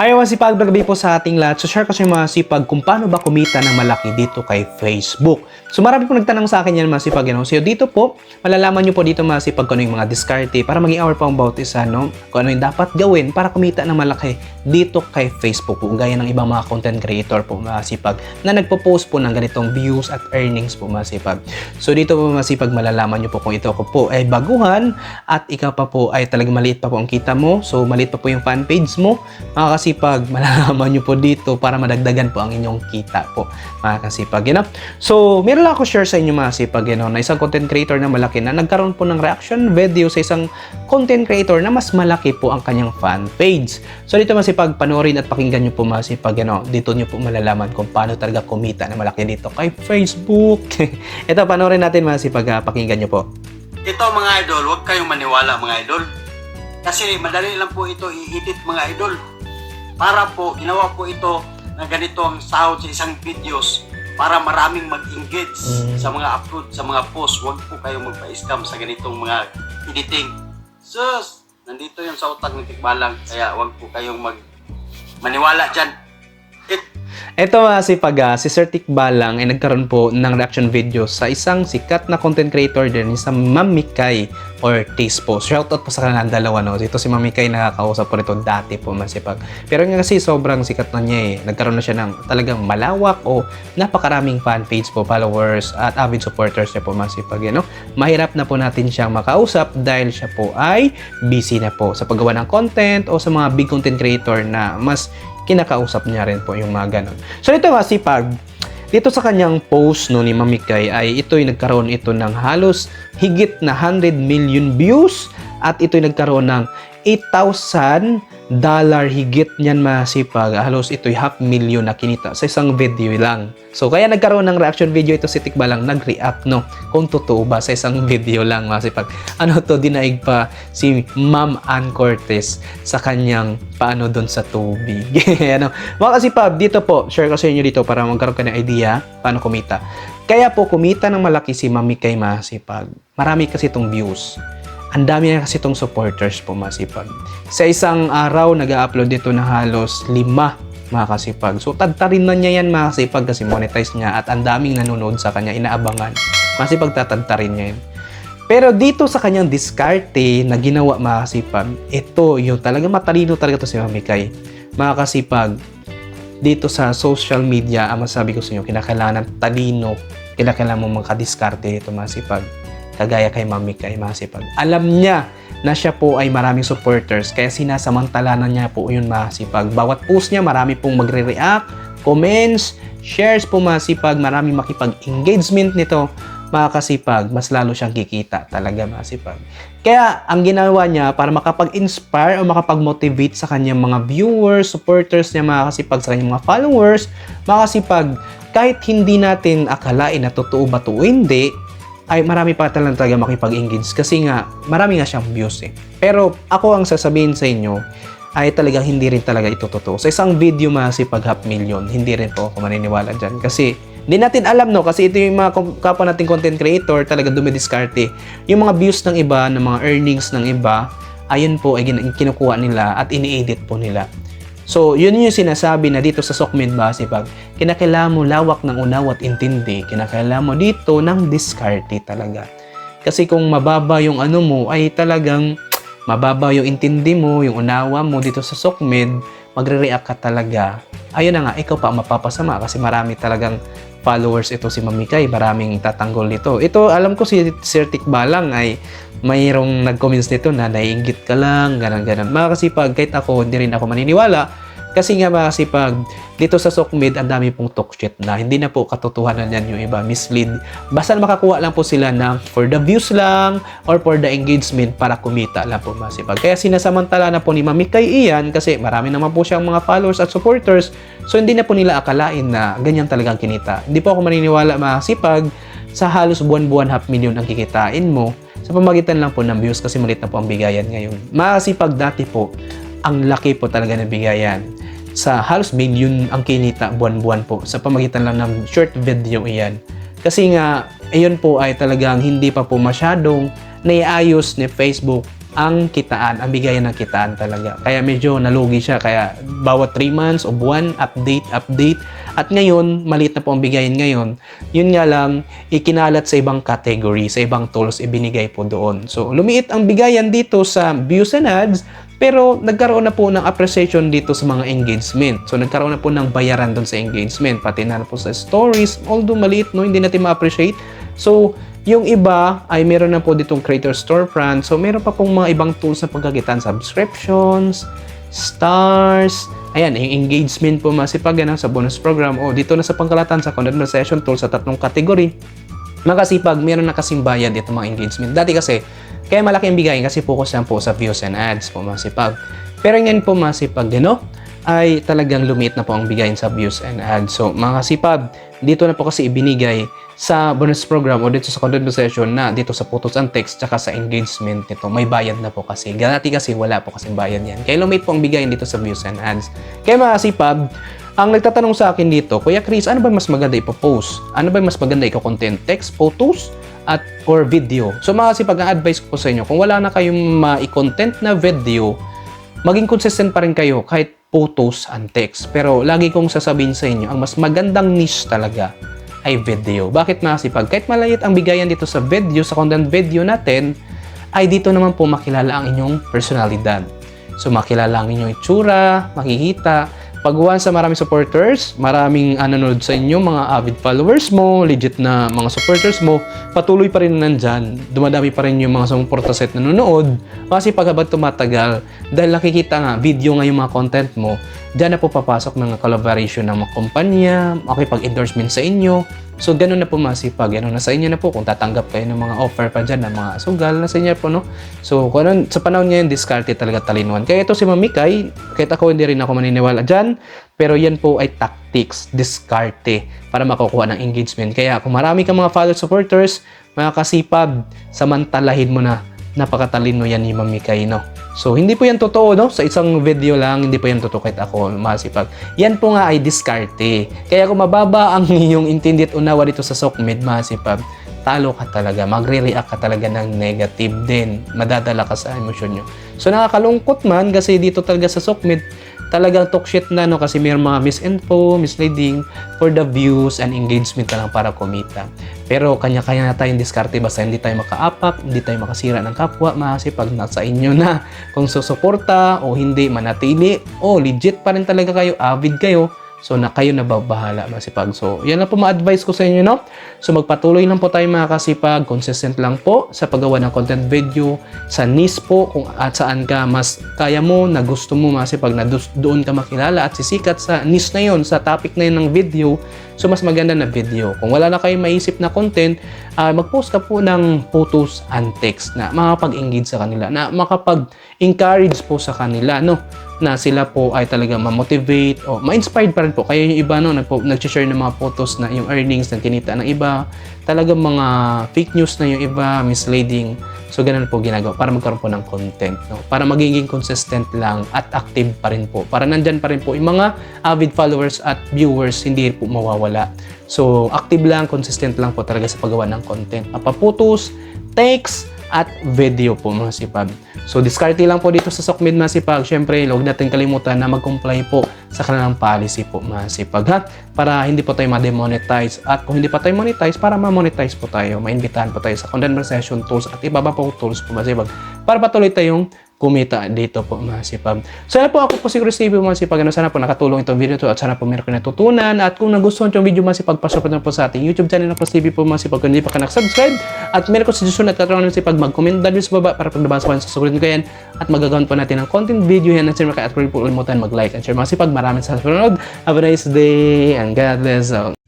Ayaw masipag nagabi po sa ating lahat. So share ko sa mga sipag kung paano ba kumita ng malaki dito kay Facebook. So marami po nagtanong sa akin yan mga sipag. Know? So dito po, malalaman nyo po dito mga sipag kung ano yung mga diskarte para maging aware pa about this ano, kung ano yung dapat gawin para kumita ng malaki dito kay Facebook po. Gaya ng ibang mga content creator po mga sipag na nagpo-post po ng ganitong views at earnings po mga sipag. So dito po mga sipag malalaman nyo po kung ito ko po ay baguhan at ikaw pa po ay talagang maliit pa po ang kita mo. So maliit pa po yung fan page mo. Mga kasipag, malalaman nyo po dito para madagdagan po ang inyong kita po. Mga kasipag, you know? So, meron lang ako share sa inyo mga kasipag, you know, na isang content creator na malaki na nagkaroon po ng reaction video sa isang content creator na mas malaki po ang kanyang fan page. So, dito masipag, panoorin at pakinggan nyo po mga kasipag, you know, dito nyo po malalaman kung paano talaga kumita na malaki dito kay Facebook. Ito, panoorin natin mga kasipag, ah, pakinggan nyo po. Ito mga idol, huwag kayong maniwala mga idol. Kasi madali lang po ito i-edit mga idol. Para po, ginawa po ito na ganito ang sahod sa isang videos para maraming mag-engage Mm. sa mga upload, sa mga post. Huwag po kayong magpa-scam sa ganitong mga editing. Sus! Nandito yung sa utak ng tikbalang, kaya huwag po kayong mag maniwala dyan. It, Ito mga si Paga, si Sir Tikbalang ay nagkaroon po ng reaction video sa isang sikat na content creator din, sa Mamikay Ortiz po. Shoutout po sa kanilang dalawa, no? Ito si Mamikay nakakausap po nito dati po masipag. Pero nga kasi sobrang sikat na niya eh. Nagkaroon na siya ng talagang malawak o napakaraming fan page po, followers at avid supporters niya po masipag. You know? Mahirap na po natin siyang makausap dahil siya po ay busy na po sa paggawa ng content o sa mga big content creator na mas kinakausap niya rin po yung mga ganun. So ito nga si Pag, dito sa kanyang post no ni Mamikay ay ito'y nagkaroon ito ng halos higit na 100 million views at ito'y nagkaroon ng 8,000 dollar higit niyan masipag. Halos ito'y half million na kinita sa isang video lang. So kaya nagkaroon ng reaction video ito si Tikbalang nag-react no kung totoo ba sa isang video lang masipag. Ano to dinaig pa si Ma'am Ann Cortez sa kanyang paano doon sa tubig. ano, mga kasipag, dito po, share ko sa inyo dito para magkaroon ka ng idea paano kumita. Kaya po kumita ng malaki si Mami kay Masipag. Marami kasi itong views. Ang dami na kasi itong supporters po Masipag. Sa isang araw, nag-upload dito na halos lima mga kasipag. So, tadtarin na niya yan mga kasipag kasi monetize niya at ang daming nanonood sa kanya, inaabangan. Masipag tatadtarin niya yun. Pero dito sa kanyang diskarte na ginawa mga kasipag, ito yung talaga matalino talaga to si Mami Kay. Mga kasipag, dito sa social media, ang masabi ko sa inyo, kinakailangan ng talino, kinakailangan mo makadiskarte ito mga sipag. Kagaya kay Mami Kay mga sipag. Alam niya na siya po ay maraming supporters, kaya sinasamantalanan niya po yun mga sipag. Bawat post niya, marami pong magre-react, comments, shares po mga sipag, maraming makipag-engagement nito mga kasipag, mas lalo siyang kikita talaga mga sipag. Kaya ang ginawa niya para makapag-inspire o makapag-motivate sa kanyang mga viewers, supporters niya mga kasipag, sa kanyang mga followers, mga kasipag, kahit hindi natin akalain na totoo ba to hindi, ay marami pa talaga talaga makipag-engage kasi nga marami nga siyang views eh. Pero ako ang sasabihin sa inyo ay talagang hindi rin talaga ito totoo. Sa isang video masipag half million, hindi rin po ako maniniwala dyan. Kasi hindi natin alam no, kasi ito yung mga kapwa nating content creator talaga dumidiskarte. Yung mga views ng iba, ng mga earnings ng iba, ayun po ay kinukuha nila at ini-edit po nila. So, yun yung sinasabi na dito sa Sokmed Base pag kinakailangan mo lawak ng unaw at intindi, kinakailangan mo dito ng diskarte talaga. Kasi kung mababa yung ano mo, ay talagang mababa yung intindi mo, yung unawa mo dito sa Sokmed, magre-react ka talaga. Ayun na nga, ikaw pa mapapasama kasi marami talagang followers ito si Mamikay, maraming tatanggol nito. Ito, alam ko si Sir Tikbalang ay mayroong nag-comments nito na naiingit ka lang, ganun-ganun. Mga kasipag, kahit ako, hindi rin ako maniniwala. Kasi nga mga kasipag, dito sa Sokmed, ang dami pong talk shit na hindi na po katotohanan yan yung iba, mislead. Basta makakuha lang po sila na for the views lang or for the engagement para kumita lang po mga kasipag. Kaya sinasamantala na po ni Mami kay Ian kasi marami naman po siyang mga followers at supporters. So hindi na po nila akalain na ganyan talagang kinita. Hindi po ako maniniwala mga kasipag sa halos buwan-buwan half million ang kikitain mo sa pamagitan lang po ng views kasi maliit na po ang bigayan ngayon. Makasipag dati po, ang laki po talaga ng bigayan. Sa halos million ang kinita buwan-buwan po sa pamagitan lang ng short video iyan. Kasi nga, ayun po ay talagang hindi pa po masyadong naiayos ni Facebook ang kitaan, ang bigayan ng kitaan talaga. Kaya medyo nalugi siya. Kaya bawat 3 months o buwan, update, update. At ngayon, maliit na po ang bigayan ngayon. Yun nga lang, ikinalat sa ibang category, sa ibang tools, ibinigay po doon. So, lumiit ang bigayan dito sa views and ads, pero nagkaroon na po ng appreciation dito sa mga engagement. So, nagkaroon na po ng bayaran doon sa engagement. Pati na po sa stories, although maliit, no, hindi natin ma-appreciate. So, yung iba ay meron na po ditong creator storefront. So, meron pa pong mga ibang tools na pagkakitaan. Subscriptions, stars, ayan, yung engagement po masipag yan sa bonus program. O, dito na sa pangkalatan sa content session tool sa tatlong category. Makasipag, meron na kasing bayad dito mga engagement. Dati kasi, kaya malaki ang bigayin kasi focus lang po sa views and ads po masipag. Pero ngayon po masipag din, no? Ay talagang lumiit na po ang bigayin sa views and ads. So, mga kasipag, dito na po kasi ibinigay sa bonus program o dito sa content session na dito sa photos and text tsaka sa engagement nito. May bayad na po kasi. Dati kasi wala po kasi bayad yan. Kaya lumiit po ang bigayin dito sa views and ads. Kaya mga kasipag, ang nagtatanong sa akin dito, Kuya Chris, ano ba mas maganda ipopost? Ano ba mas maganda ikaw-content? Text, photos, at or video. So mga kasipag, ang advice ko sa inyo, kung wala na kayong ma-content na video, maging consistent pa rin kayo kahit photos and text. Pero lagi kong sasabihin sa inyo, ang mas magandang niche talaga ay video. Bakit mga kasipag? Kahit malayit ang bigayan dito sa video, sa content video natin, ay dito naman po makilala ang inyong personalidad. So makilala ang inyong itsura, makikita. Pag once sa maraming supporters, maraming nanonood sa inyo, mga avid followers mo, legit na mga supporters mo, patuloy pa rin nandyan. Dumadami pa rin yung mga sumuporta set na nanonood. Kasi pag habang tumatagal, dahil nakikita nga, video nga yung mga content mo, dyan na po papasok ng collaboration ng mga kumpanya, makipag-endorsement sa inyo. So, ganun na po masipag. Ganun na sa inyo na po kung tatanggap kayo ng mga offer pa dyan ng mga sugal na sa inyo po, no? So, ano, sa panahon ngayon, discarte talaga talinuan. Kaya ito si Mami Kai, kahit ako hindi rin ako maniniwala dyan, pero yan po ay tactics, discarte, para makukuha ng engagement. Kaya kung marami kang mga follower supporters, mga kasipag, samantalahin mo na napakatalino yan ni Mami Kai, no? So, hindi po yan totoo, no? Sa isang video lang, hindi po yan totoo kahit ako, masipag. Yan po nga ay diskarte. Kaya kung mababa ang iyong intindi at unawa dito sa Sokmed, masipag, talo ka talaga, magre-react ka talaga ng negative din. Madadala ka sa emosyon nyo. So, nakakalungkot man kasi dito talaga sa Sokmed, talagang talk shit na no kasi may mga misinfo, misleading for the views and engagement na lang para kumita. Pero kanya-kanya na tayong diskarte basta hindi tayo makaapak, hindi tayo makasira ng kapwa, kasi pag nasa inyo na kung susuporta o hindi manatili o legit pa rin talaga kayo, avid kayo, So, na kayo na bahala masipag. So, yan lang po ma-advise ko sa inyo, no? So, magpatuloy lang po tayo mga kasipag. Consistent lang po sa paggawa ng content video. Sa niche po, kung at saan ka mas kaya mo, na gusto mo masipag na doon ka makilala at sisikat sa niche na yon sa topic na yun ng video. So, mas maganda na video. Kung wala na kayong maisip na content, ah, mag-post ka po ng photos and text na makapag-engage sa kanila, na makapag-encourage po sa kanila, no? na sila po ay talaga ma-motivate o ma-inspired pa rin po. Kaya yung iba no, nagpo, nag-share ng mga photos na yung earnings na kinita ng iba, talagang mga fake news na yung iba, misleading. So, ganun po ginagawa para magkaroon po ng content. No? Para magiging consistent lang at active pa rin po. Para nandyan pa rin po yung mga avid followers at viewers, hindi po mawawala. So, active lang, consistent lang po talaga sa paggawa ng content. Mapaputos, text, at video po mga sipag. So, discarte lang po dito sa Sokmed mga sipag. Siyempre, huwag natin kalimutan na mag-comply po sa kanilang policy po mga sipag ha? Para hindi po tayo ma-demonetize. At kung hindi pa tayo monetize, para ma-monetize po tayo. Mainbitahan po tayo sa content session tools at iba pa pong tools po mga sipag. Para patuloy tayong kumita dito po mga sipag. Sana po ako po si Chris TV mga sipag. Ano, sana po nakatulong itong video to at sana po meron kayo natutunan. At kung nagustuhan itong video mga sipag, pasupport na po sa ating YouTube channel na Chris TV po mga sipag. Kung hindi pa ka nakasubscribe at meron ko suggestion at katanungan ng sipag, mag-comment down sa baba para pag nabasa ko yan, susugurin ko yan. At magagawin po natin ng content video yan. At share kayo at po ulimutan mag-like at share mga sipag. Maraming sa panonood. Have a nice day and God bless.